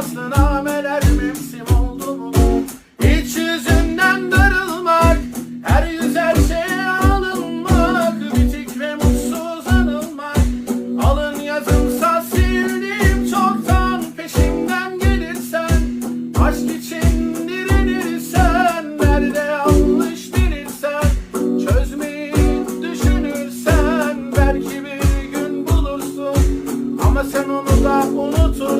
Asnameler mevsim oldu mu? İç yüzünden darılmak Her yüz her şeye alınmak Bitik ve mutsuz anılmak Alın yazımsa sildiğim çoktan Peşimden gelirsen Aşk için direnirsen Nerede yanlış dirilsen Çözmeyi düşünürsen Belki bir gün bulursun Ama sen onu da unutursun